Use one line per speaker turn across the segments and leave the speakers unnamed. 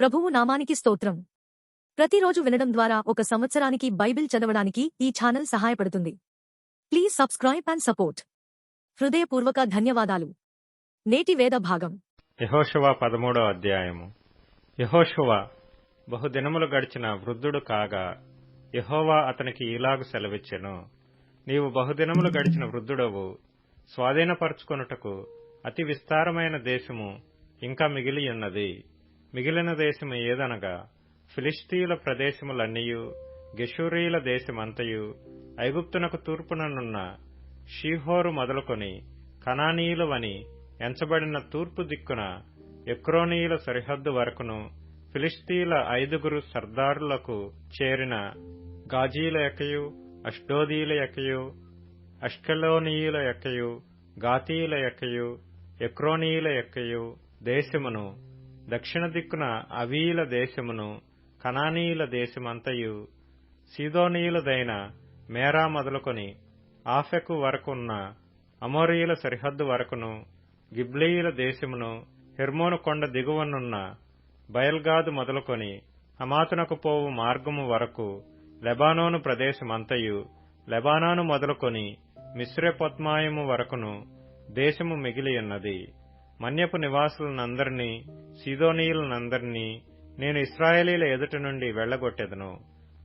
ప్రభువు నామానికి స్తోత్రం. ప్రతిరోజు వినడం ద్వారా ఒక సంవత్సరానికి బైబిల్ చదవడానికి ఈ ఛానల్ సహాయపడుతుంది. Please subscribe and support. హృదయపూర్వక ధన్యవాదాలు. నేటి వేద భాగం.
యహోశవ పదమూడో అధ్యాయము. యహోశవ బహుదినములు గడిచిన వృద్ధుడు కాగా యహోవా అతనికి ఇలాగు సెలవిచ్చెను. నీవు బహుదినములు గడిచిన వృద్ధుడవు. స్వాధీనపరుచుకొనుటకు అతి విస్తారమైన దేశము ఇంకా మిగిలియున్నది మిగిలిన దేశము ఏదనగా ఫిలిస్తీయుల ప్రదేశములన్నీయు గెషూరీల దేశమంతయు ఐగుప్తునకు తూర్పుననున్న షీహోరు మొదలుకొని కనానీయులవని ఎంచబడిన తూర్పు దిక్కున ఎక్రోనీయుల సరిహద్దు వరకును ఫిలిస్తీన్ల ఐదుగురు సర్దారులకు చేరిన గాజీల యొక్కయు అష్డోదీల యొక్కయు అష్కెలోనీయుల యొక్కయు గాతీయుల యొక్కయు ఎక్రోనీయుల యొక్కయు దేశమును దక్షిణ దిక్కున అవీల దేశమును కనానీయుల దేశమంతయు సీదోనీయులదైన మేరా మొదలుకొని ఆఫెకు వరకున్న అమోరీయుల సరిహద్దు వరకును గిబ్లీయుల దేశమును హెర్మోను కొండ దిగువనున్న బయల్గాదు మొదలుకొని హమాతునకు పోవు మార్గము వరకు లెబానోను ప్రదేశమంతయు లెబానాను మొదలుకొని మిశ్రపద్మాయము వరకును దేశము మిగిలియున్నది. మన్యపు నివాసులనందరినీ సీదోనీయులనందరినీ నేను ఇస్రాయేలీల ఎదుట నుండి వెళ్ళగొట్టెదను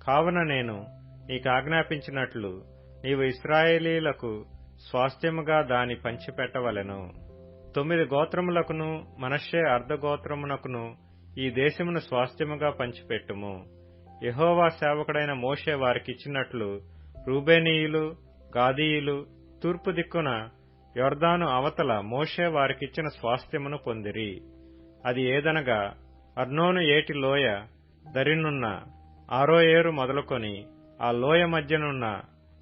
కావున నేను నీకాజ్ఞాపించినట్లు నీవు ఇస్రాయేలీలకు స్వాస్థ్యముగా దాని పంచిపెట్టవలెను. తొమ్మిది గోత్రములకును మనషే అర్ధగోత్రమునకును ఈ దేశమును స్వాస్థ్యముగా పంచిపెట్టుము. యహోవా సేవకుడైన మోషే వారికిచ్చినట్లు రూబేనీయులు గాదీయులు తూర్పు దిక్కున యొర్దాను అవతల మోషే వారికిచ్చిన స్వాస్థ్యమును పొందిరి. అది ఏదనగా అర్నోను ఏటి లోయ దరినున్న ఆరో ఏరు మొదలుకొని ఆ లోయ మధ్యనున్న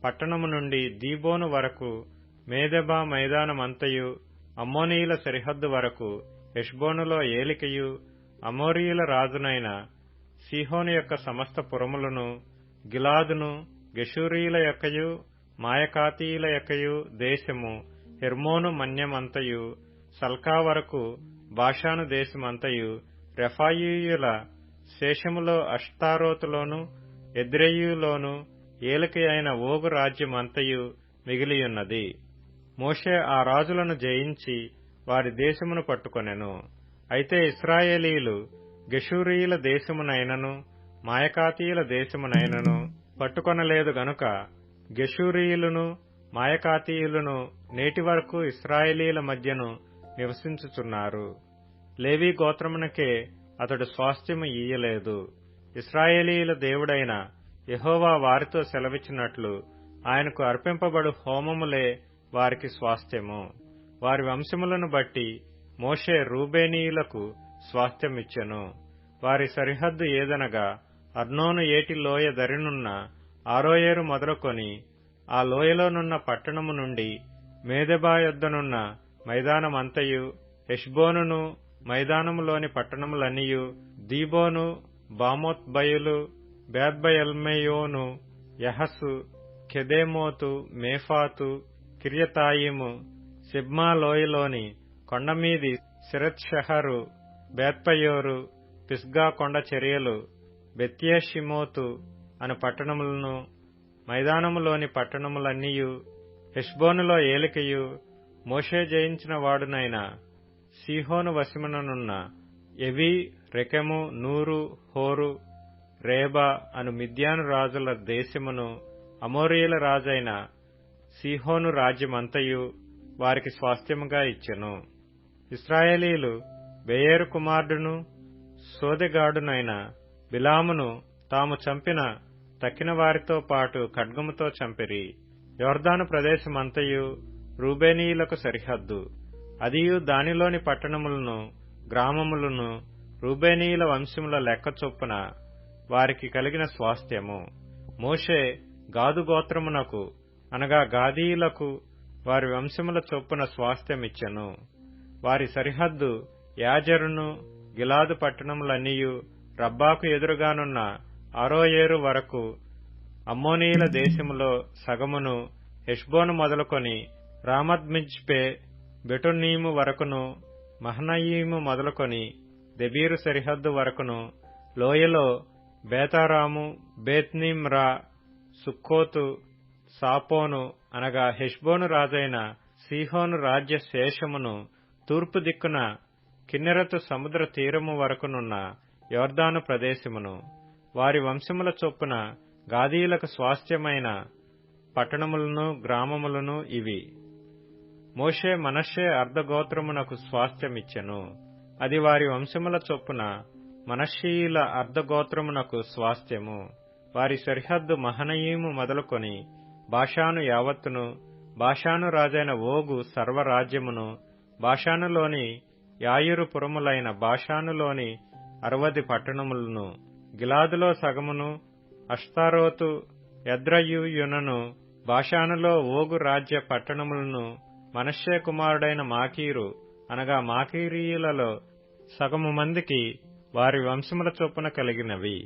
పట్టణము నుండి దీబోను వరకు మేదెబా మైదానమంతయు అమ్మోనీయుల సరిహద్దు వరకు హెష్బోనులో ఏలికయు అమోరియుల రాజునైన సిహోను యొక్క సమస్త పురములను గిలాదును గెషూరీయుల యొక్కయు మాయకాతీయుల యొక్కయు దేశము హెర్మోను మన్యమంతయు సల్కా వరకు బాషాను దేశమంతయు రెఫాయియుల శేషములో అష్తారోతులోను ఎద్రెయులోను ఏలిక అయిన ఓగు రాజ్యమంతయు మిగిలియున్నది. మోషే ఆ రాజులను జయించి వారి దేశమును పట్టుకొనెను. అయితే ఇస్రాయేలీలు గెషూరీయుల దేశమునైనను మాయకాతీయుల దేశమునైనను పట్టుకొనలేదు గనుక గెషూరీయులను మాయకాతీయులను నేటి వరకు ఇస్రాయేలీల మధ్యను నివసించుచున్నారు. లేవీ గోత్రమునకే అతడు స్వాస్థ్యము ఇయ్యలేదు. ఇస్రాయేలీల దేవుడైన యహోవా వారితో సెలవిచ్చినట్లు ఆయనకు అర్పింపబడు హోమములే వారికి స్వాస్థ్యము. వారి వంశములను బట్టి మోషే రూబేనీయులకు స్వాస్థ్యమిచ్చెను. వారి సరిహద్దు ఏదనగా అర్నోను ఏటి లోయ దరినున్న ఆరోయేరు మొదలుకొని ఆ లోయలోనున్న పట్టణము నుండి మేదెబా యొద్దనున్న మైదానమంతయు హెష్బోనును మైదానములోని పట్టణములన్నీయు దీబోను బామోత్బయులు బేద్బయల్మయోను యహసు కెదేమోతు మేఫాతు కిర్యతాయిము సిబ్మా లోయలోని కొండమీది సిరత్షహరు బేత్పయోరు పిస్గా కొండ చర్యలు బెత్యేషిమోతు అను పట్టణములను మైదానములోని పట్టణములన్నీయు హెష్బోనులో ఏలికయు మోషే జయించిన వాడునైన సీహోను వశముననున్న ఎవి రెకెము నూరు హోరు రేబా అను మిద్యాను రాజుల దేశమును అమోరియల రాజైన సీహోను రాజ్యమంతయు వారికి స్వాస్థ్యముగా ఇచ్చెను. ఇస్రాయేలీలు బేయేరు కుమారుడును సోదెగాడునైన బిలామును తాము చంపిన తక్కిన వారితో పాటు ఖడ్గముతో చంపిరి. యోర్దాను ప్రదేశమంతయు రూబేనీయులకు సరిహద్దు. అదియు దానిలోని పట్టణములను గ్రామములను రూబేనీయుల వంశముల లెక్క చొప్పున వారికి కలిగిన స్వాస్థ్యము. మోషే గాదు గోత్రమునకు అనగా గాదీయులకు వారి వంశముల చొప్పున స్వాస్థ్యమిచ్చెను. వారి సరిహద్దు యాజరును గిలాదు పట్టణములన్నీయు రబ్బాకు ఎదురుగానున్న అరోయేరు వరకు అమ్మోనీయుల దేశములో సగమును హెష్బోను మొదలుకొని రామద్మిజ్పే బెటోనీము వరకును మహనయీము మొదలుకొని దెబీరు సరిహద్దు వరకును లోయలో బేతారాము బేత్నిమ్రా సుక్కోతు సాపోను అనగా హెష్బోను రాజైన సీహోను రాజ్య శేషమును తూర్పు దిక్కున కిన్నెరతు సముద్ర తీరము వరకునున్న యోర్దాను ప్రదేశమును. వారి వంశముల చొప్పున గాదీయులకు స్వాస్థ్యమైన పట్టణములను గ్రామములను ఇవి. మోషే మనషే అర్ధగోత్రమునకు స్వాస్థ్యమిచ్చెను. అది వారి వంశముల చొప్పున మనషీయుల అర్ధగోత్రమునకు స్వాస్థ్యము. వారి సరిహద్దు మహనయీము మొదలుకొని భాషాను యావత్తును భాషాను రాజైన ఓగు సర్వరాజ్యమును భాషానులోని యాయురు పురములైన అరవది పట్టణములను గిలాదులో సగమును అష్తారోతు ఎద్రయుయునను బాషానులో ఓగు రాజ్య పట్టణములను మనశ్శే కుమారుడైన మాకీరు అనగా మాకీరీయులలో సగము మందికి వారి వంశముల చొప్పున కలిగినవి.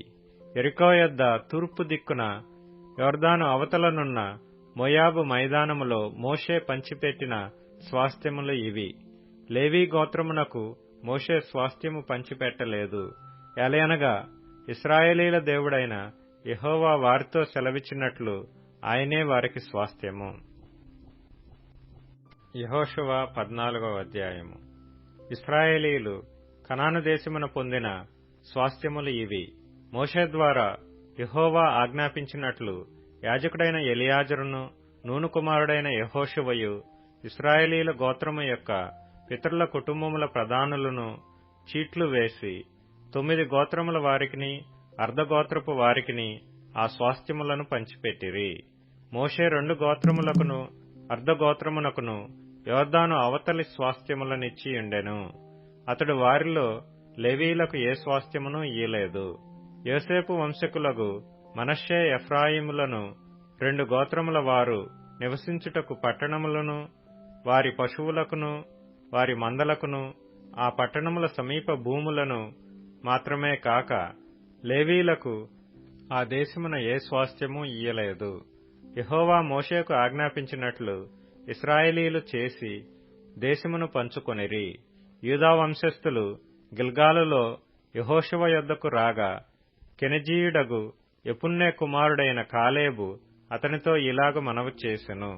ఎరికో యొద్ద తూర్పు దిక్కున యోర్దాను అవతలనున్న మొయాబు మైదానములో మోషే పంచిపెట్టిన స్వాస్థ్యములు ఇవి. లేవీ గోత్రమునకు మోషే స్వాస్థ్యము పంచిపెట్టలేదు. ఎలయనగా ఇస్రాయేలీల దేవుడైన యహోవా వారితో సెలవిచ్చినట్లు ఆయనే వారికి స్వాస్థ్యము. యహోషువ పద్నాలుగవ అధ్యాయము. ఇస్రాయేలీలు కనాను దేశమున పొందిన స్వాస్థ్యములు ఇవి. మోషే ద్వారా యహోవా ఆజ్ఞాపించినట్లు యాజకుడైన ఎలియాజరును నూను కుమారుడైన యహోషువయు ఇస్రాయేలీల గోత్రము యొక్క పితరుల కుటుంబముల ప్రధానులను చీట్లు వేసి తొమ్మిది గోత్రముల వారికిని అర్ధగోత్రపు వారికిని ఆ స్వాస్థ్యములను పంచిపెట్టిరి. మోషే రెండు గోత్రములకును అర్ధగోత్రమునకును యోర్దాను అవతలి స్వాస్థ్యములనిచ్చి ఉండెను. అతడు వారిలో లెవీలకు ఏ స్వాస్థ్యమును ఇయ్యలేదు. యోసేపు వంశకులకు మనషే ఎఫ్రాయిములను రెండు గోత్రముల వారు నివసించుటకు పట్టణములను వారి పశువులకును వారి మందలకును ఆ పట్టణముల సమీప భూములను మాత్రమే కాక లేవీలకు ఆ దేశమున ఏ స్వాస్థ్యము ఇయ్యలేదు. యహోవా మోషేకు ఆజ్ఞాపించినట్లు ఇస్రాయేలీలు చేసి దేశమును పంచుకొనిరి. యూదా వంశస్థులు గిల్గాలులో యహోశివ యొద్దకు రాగా కెనజీయుడగు ఎపున్నే కుమారుడైన కాలేబు అతనితో ఇలాగ మనవి చేసెను.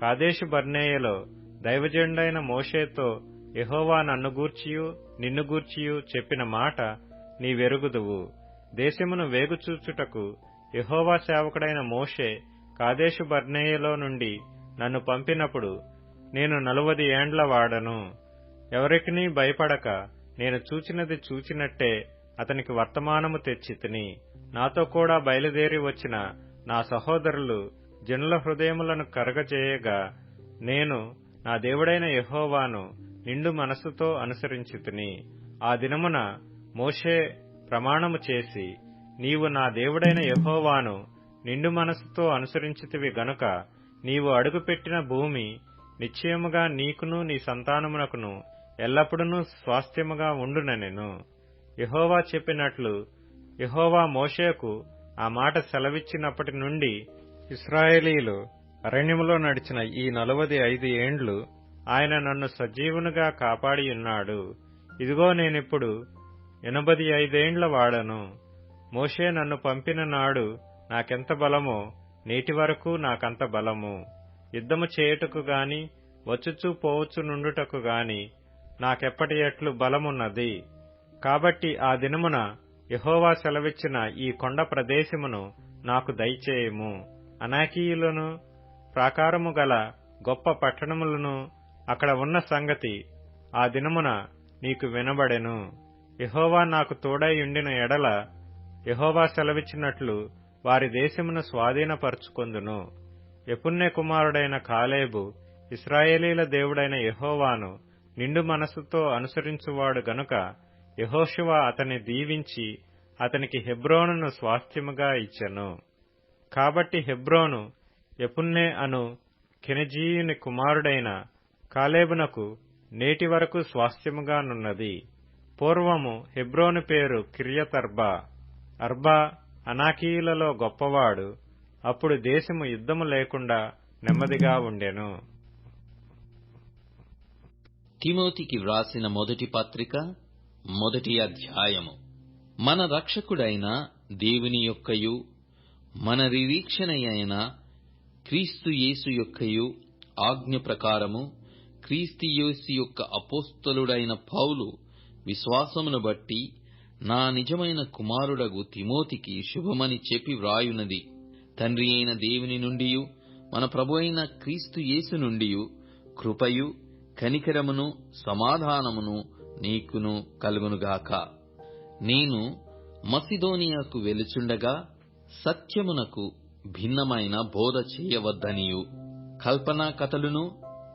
కాదేశు బర్నేయలో దైవజెండైన మోషేతో యహోవా నన్ను గూర్చియు నిన్ను గూర్చియు చెప్పిన మాట నీవెరుగుదువు. దేశమును వేగుచూచుటకు యహోవా సేవకుడైన మోషే కాదేశు బర్నేయలో నుండి నన్ను పంపినప్పుడు నేను నలువది ఏండ్ల వాడను. ఎవరికినీ భయపడక నేను చూచినది చూచినట్టే అతనికి వర్తమానము తెచ్చితిని నాతో కూడా బయలుదేరి వచ్చిన నా సహోదరులు జనుల హృదయములను కరగజేయగా నేను నా దేవుడైన యహోవాను నిండు మనస్సుతో అనుసరించితిని ఆ దినమున మోషే ప్రమాణము చేసి నీవు నా దేవుడైన యహోవాను నిండు మనసుతో అనుసరించితివి గనుక నీవు అడుగుపెట్టిన భూమి నిశ్చయముగా నీకును నీ సంతానమునకును ఎల్లప్పుడూ స్వాస్థ్యముగా ఉండునెను యహోవా చెప్పినట్లు యహోవా మోషేకు ఆ మాట సెలవిచ్చినప్పటి నుండి ఇస్రాయేలీలు అరణ్యములో నడిచిన ఈ నలవది ఐదు ఏండ్లు ఆయన నన్ను సజీవునిగా కాపాడియున్నాడు. ఇదిగో నేనిప్పుడు ఎనభది ఐదేండ్ల వాడను. మోషే నన్ను పంపిన నాడు నాకెంత బలమో నేటి వరకు నాకంత బలము. యుద్ధము చేయుటకు గాని వచ్చుచూ పోవచ్చు నుండుటకు గాని నాకెప్పటి ఎట్లు బలమున్నది. కాబట్టి ఆ దినమున యహోవా సెలవిచ్చిన ఈ కొండ ప్రదేశమును నాకు దయచేయము. అనాకీయులను ప్రాకారము గల గొప్ప పట్టణములను అక్కడ ఉన్న సంగతి ఆ దినమున నీకు వినబడెను. యహోవా నాకు తోడై ఉండిన ఎడల యహోవా సెలవిచ్చినట్లు వారి దేశమును స్వాధీనపరుచుకొందును. ఎపుణ్య కుమారుడైన కాలేబు ఇస్రాయేలీల దేవుడైన యహోవాను నిండు మనసుతో అనుసరించువాడు గనుక యహోషువ అతని దీవించి అతనికి హెబ్రోనును స్వాస్థ్యముగా ఇచ్చెను. కాబట్టి హెబ్రోను ఎపున్నే అను కెనజీయుని కుమారుడైన కాలేబునకు నేటి వరకు స్వాస్థ్యముగానున్నది పూర్వము హెబ్రోను పేరు కిర్యతర్బా. అర్బా అనాకీయులలో గొప్పవాడు. అప్పుడు దేశము యుద్ధము లేకుండా నెమ్మదిగా ఉండెను.
తిమోతికి వ్రాసిన మొదటి పత్రిక మొదటి అధ్యాయము. మన రక్షకుడైన దేవుని యొక్కయు మన నిరీక్షణయైన క్రీస్తు యేసు యొక్కయు ఆజ్ఞ ప్రకారము క్రీస్తు యేసు యొక్క అపోస్తలుడైన పౌలు విశ్వాసమును బట్టి నా నిజమైన కుమారుడగు తిమోతికి శుభమని చెప్పి వ్రాయునది. తండ్రి అయిన దేవుని నుండియు మన ప్రభు అయిన క్రీస్తు యేసు నుండియు కృపయు కనికరమును సమాధానమును నీకును కలుగునుగాక. నేను మసిదోనియాకు వెలుచుండగా సత్యమునకు భిన్నమైన బోధ చేయవద్దనియు. కల్పనా కథలును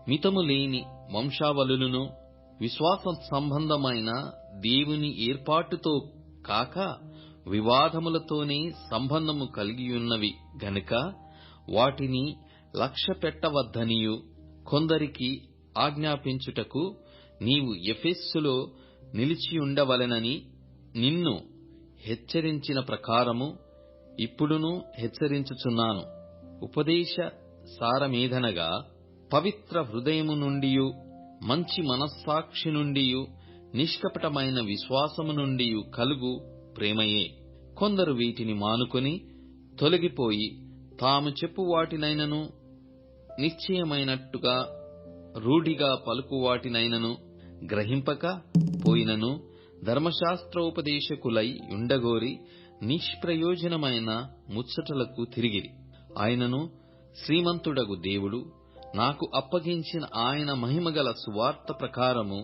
మితము లేని వంశావలులను విశ్వాస సంబంధమైన దేవుని ఏర్పాటుతో కాక వివాదములతోనే సంబంధము కలిగియున్నవి గనుక వాటిని లక్ష్య పెట్టవద్దనియు కొందరికి ఆజ్ఞాపించుటకు నీవు ఎఫెస్సులో నిలిచియుండవలెనని నిన్ను హెచ్చరించిన ప్రకారము ఇప్పుడును హెచ్చరించుచున్నాను. ఉపదేశ సారమేధనగా పవిత్ర హృదయము నుండియు మంచి మనస్సాక్షి నుండియు నిష్కపటమైన విశ్వాసము నుండియు కలుగు ప్రేమయే. కొందరు వీటిని మానుకొని తొలగిపోయి తాము చెప్పు వాటినైనను నిశ్చయమైనట్టుగా రూఢిగా పలుకు వాటినైనను గ్రహింపక పోయినను ధర్మశాస్త్రోపదేశకులై ఉండగోరి నిష్ప్రయోజనమైన ముచ్చటలకు తిరిగిరి. ఆయనను శ్రీమంతుడగు దేవుడు నాకు అప్పగించిన ఆయన మహిమగల సువార్త ప్రకారము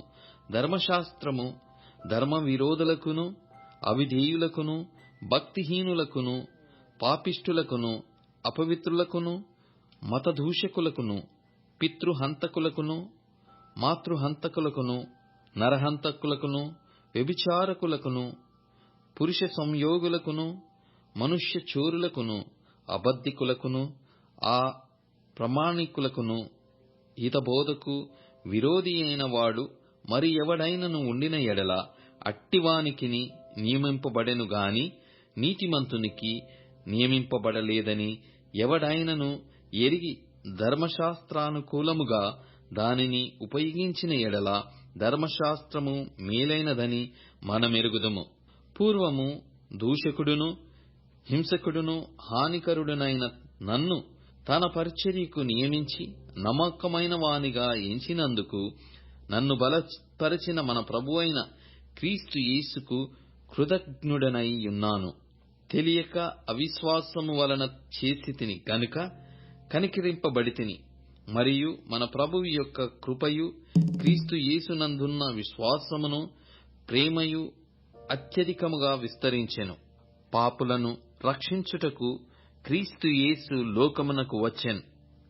ధర్మశాస్త్రము ధర్మ విరోధులకును అవిధేయులకును భక్తిహీనులకును పాపిష్టులకును అపవిత్రులకును మతదూషకులకును పితృహంతకులకును మాతృహంతకులకును నరహంతకులకును వ్యభిచారకులకును పురుష సంయోగులకును మనుష్య చోరులకును అబద్ధికులకును ఆ ప్రమాణికులకును హితబోధకు విరోధి అయిన వాడు మరి ఎవడైనను ఉండిన ఎడల అట్టివానికిని నియమింపబడెను గాని నీతిమంతునికి నియమింపబడలేదని ఎవడైనను ఎరిగి ధర్మశాస్త్రానుకూలముగా దానిని ఉపయోగించిన ఎడల ధర్మశాస్త్రము మేలైనదని మనమెరుగుదము. పూర్వము దూషకుడును హింసకుడును హానికరుడునైన నన్ను తన పరిచర్యకు నియమించి నమ్మకమైన వానిగా ఎంచినందుకు నన్ను బలపరిచిన మన ప్రభువైన క్రీస్తు యేసుకు కృతజ్ఞుడనై ఉన్నాను. తెలియక అవిశ్వాసము వలన చేసితిని గనుక కనికరింపబడితిని. మరియు మన ప్రభువు యొక్క కృపయు క్రీస్తు యేసునందున్న విశ్వాసమును ప్రేమయు అత్యధికముగా విస్తరించెను. పాపులను రక్షించుటకు క్రీస్తు యేసు లోకమునకు వచ్చెన్.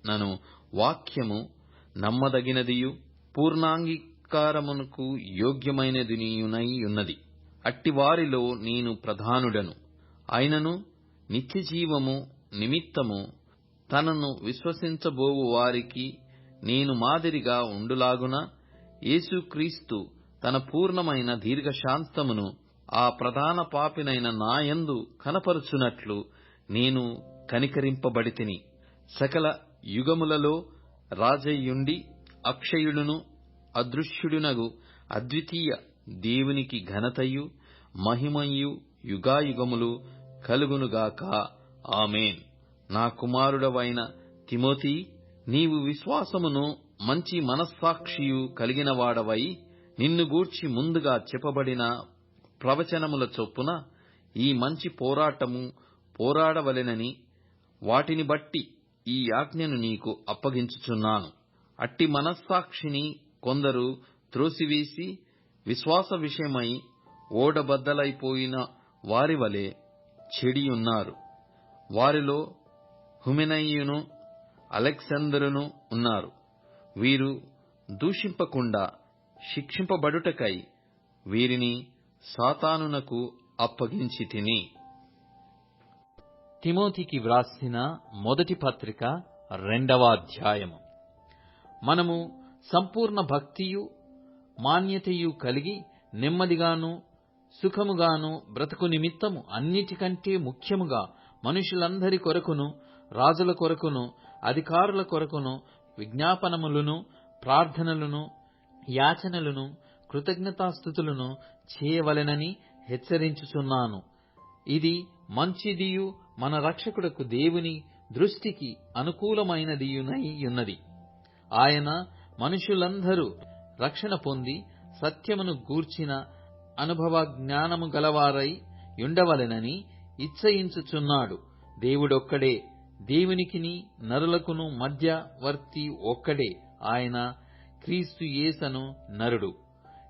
నను వాక్యము నమ్మదగినదియు పూర్ణాంగీకారమునకు యోగ్యమైనదియునై ఉన్నది. అట్టివారిలో నేను ప్రధానుడను. ఆయనను నిత్యజీవము నిమిత్తము తనను విశ్వసించబోవు వారికి నేను మాదిరిగా ఉండులాగున యేసుక్రీస్తు తన పూర్ణమైన దీర్ఘశాంతమును ఆ ప్రధాన పాపినైన నాయందు కనపరుచునట్లు నేను కనికరింపబడితిని. సకల యుగములలో రాజయ్యుండి అక్షయుడును అదృశ్యుడునగు అద్వితీయ దేవునికి ఘనతయు మహిమయు యుగాయుగములు కలుగునుగాక. ఆమెన్. నా కుమారుడవైన తిమోతి నీవు విశ్వాసమును మంచి మనస్సాక్షియు కలిగినవాడవై నిన్ను గూర్చి ముందుగా చెప్పబడిన ప్రవచనముల చొప్పున ఈ మంచి పోరాటము పోరాడవలెనని వాటిని బట్టి ఈ ఆజ్ఞను నీకు అప్పగించుచున్నాను. అట్టి మనస్సాక్షిని కొందరు త్రోసివేసి విశ్వాస విషయమై ఓడబద్దలైపోయిన వారి వలె చెడియున్నారు. వారిలో హుమెనయ్యును అలెగ్జాందరును ఉన్నారు. వీరు దూషింపకుండా శిక్షింపబడుటకై వీరిని సాతానునకు అప్పగించి తిని తిమోతికి వ్రాసిన మొదటి పత్రిక రెండవ అధ్యాయము. మనము సంపూర్ణ భక్తియు మాన్యతయు కలిగి నెమ్మదిగాను సుఖముగాను బ్రతుకు నిమిత్తము అన్నిటికంటే ముఖ్యముగా మనుషులందరి కొరకును రాజుల కొరకును అధికారుల కొరకును విజ్ఞాపనములను ప్రార్థనలను యాచనలను కృతజ్ఞతాస్థుతులను చేయవలెనని హెచ్చరించుచున్నాను. ఇది మంచిదియు మన రక్షకుడకు దేవుని దృష్టికి అనుకూలమైనదియునైయున్నది ఆయన మనుషులందరూ రక్షణ పొంది సత్యమును గూర్చిన అనుభవ జ్ఞానము గలవారై ఉండవలెనని ఇచ్చయించుచున్నాడు. దేవుడొక్కడే దేవునికిని నరులకును మధ్యవర్తి ఒక్కడే ఆయన క్రీస్తు యేసను నరుడు.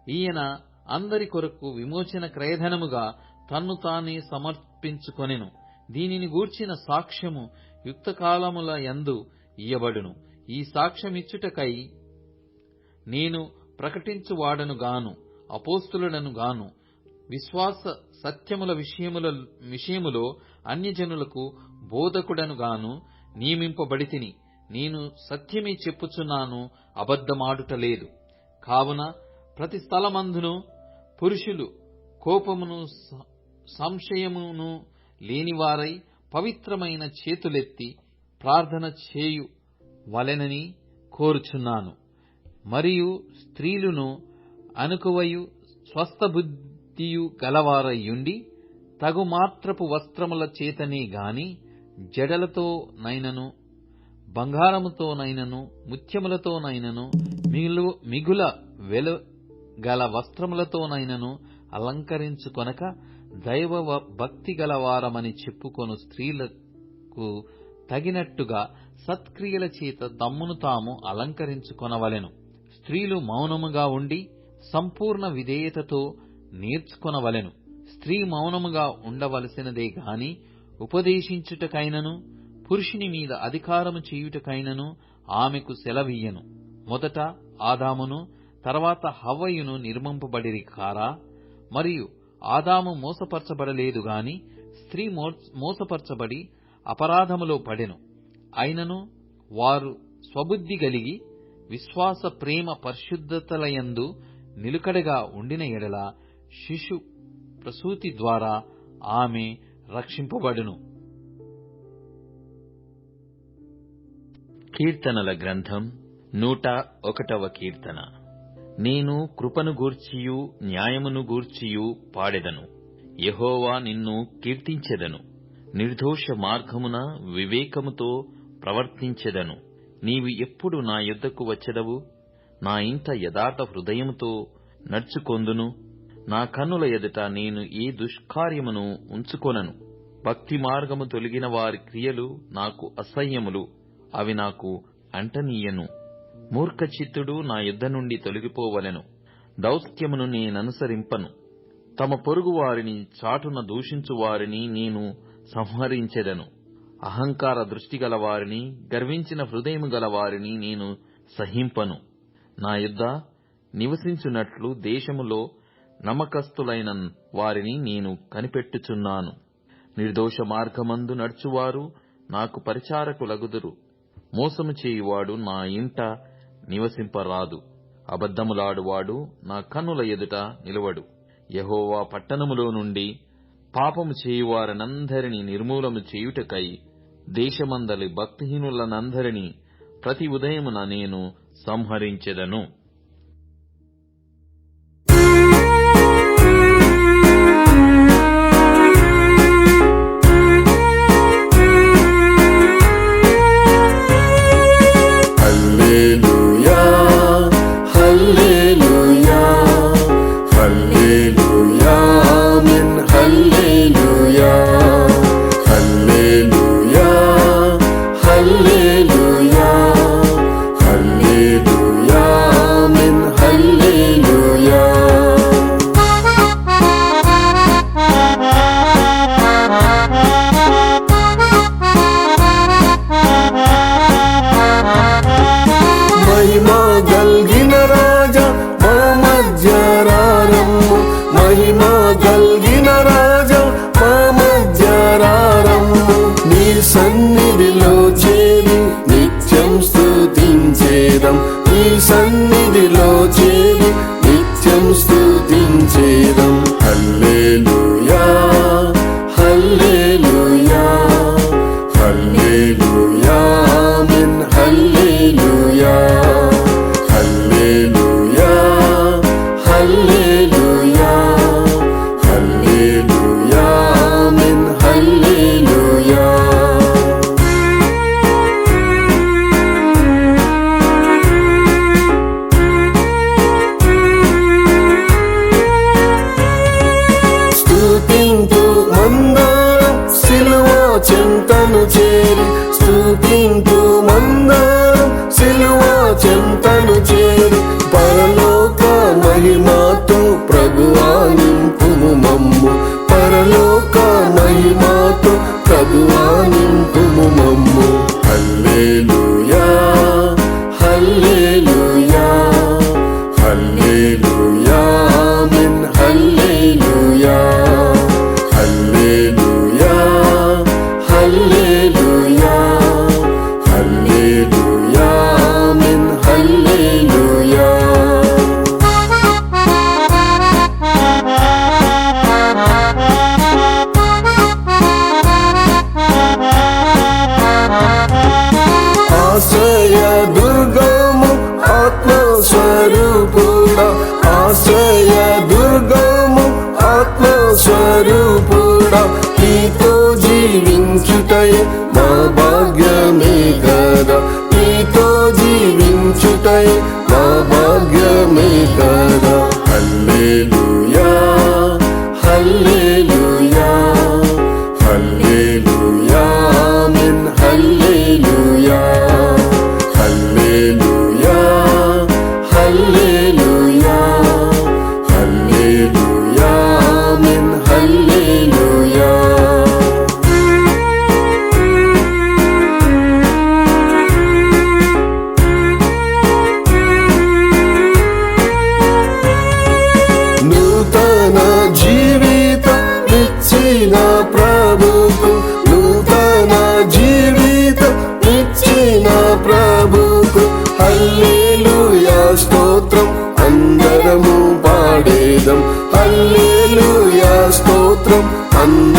ఈయన అందరి కొరకు విమోచన క్రయధనముగా తన్ను తానే సమర్పించుకొనెను. దీనిని గూర్చిన సాక్ష్యము యుక్తకాలముల యందు ఇయ్యబడును. ఈ సాక్ష్యమిచ్చుటకై నేను ప్రకటించువాడను గాను అపోస్తులను గాను విశ్వాస సత్యముల విషయముల విషయములో అన్యజనులకు బోధకుడను గాను నియమింపబడితిని. నేను సత్యమే చెప్పుచున్నాను అబద్ధమాడుటలేదు కావున ప్రతి స్థలమందును పురుషులు కోపమును సంశయమును లేనివారై పవిత్రమైన చేతులెత్తి ప్రార్థన చేయు వలెనని కోరుచున్నాను. మరియు స్త్రీలును అనుకువయు స్వస్థబుద్ధియు గలవారయ్యుండి తగు మాత్రపు వస్త్రముల చేతనే గాని జడలతో నైనను బంగారముతోనైనను ముత్యములతోనైనను మిగులు మిగుల వెలుగల వస్త్రములతోనైనను అలంకరించుకొనక దైవ భక్తి గలవారమని చెప్పుకొను స్త్రీలకు తగినట్టుగా సత్క్రియల చేత తమ్మును తాము అలంకరించుకొనవలెను. స్త్రీలు మౌనముగా ఉండి సంపూర్ణ విధేయతతో నేర్చుకొనవలెను. స్త్రీ మౌనముగా ఉండవలసినదే గాని ఉపదేశించుటకైనను పురుషుని మీద అధికారము చేయుటకైనను ఆమెకు సెలవీయను మొదట ఆదామును తర్వాత హవ్వయును నిర్మింపబడిరి కారా మరియు ఆదాము మోసపరచబడలేదు గాని స్త్రీ మో- మోసపరచబడి అపరాధములో పడెను. అయినను వారు స్వబుద్ధి గలిగి విశ్వాస ప్రేమ పరిశుద్ధతలయందు నిలుకడగా ఉండిన ఎడల శిశు ప్రసూతి ద్వారా ఆమె రక్షింపబడును.
కీర్తనల గ్రంథం నూట ఒకటవ కీర్తన. నేను కృపను గూర్చియు న్యాయమును గూర్చియు పాడెదను యహోవా నిన్ను కీర్తించెదను నిర్దోష మార్గమున వివేకముతో ప్రవర్తించెదను నీవు ఎప్పుడు నా యొద్దకు వచ్చెదవు నా ఇంత యథార్థ హృదయముతో నడుచుకొందును నా కన్నుల ఎదుట నేను ఏ దుష్కార్యమును ఉంచుకొనను భక్తి మార్గము తొలగిన వారి క్రియలు నాకు అసహ్యములు అవి నాకు అంటనీయను మూర్ఖచిత్తుడు నా యుద్ధ నుండి తొలగిపోవలెను. దౌత్యమును నేననుసరింపను. తమ పొరుగు వారిని చాటున దూషించు వారిని నేను సంహరించెదను. అహంకార దృష్టి గల వారిని గర్వించిన హృదయము గల వారిని నేను సహింపను. నా యుద్ధ నివసించున్నట్లు దేశములో నమ్మకస్తులైన వారిని నేను కనిపెట్టుచున్నాను. నిర్దోష మార్గమందు నడుచువారు నాకు పరిచారకులగుదురు. మోసము చేయువాడు నా ఇంట నివసింపరాదు. అబద్ధములాడువాడు నా కన్నుల ఎదుట నిలవడు. యహోవా పట్టణములో నుండి పాపము చేయువారనందరినీ నిర్మూలము చేయుటకై దేశమందలి భక్తిహీనులనందరినీ ప్రతి ఉదయమున నేను సంహరించెదను.
మహిమ గల్గిన రాజం మా మధ్యరారమ్ము నీ సన్నిధిలో చేరి నిత్యం స్థుతించేదం నీ సన్నిధిలో చేరి నిత్యం
స్థుతి baby. Jai Baba
Gyami Gada Sanma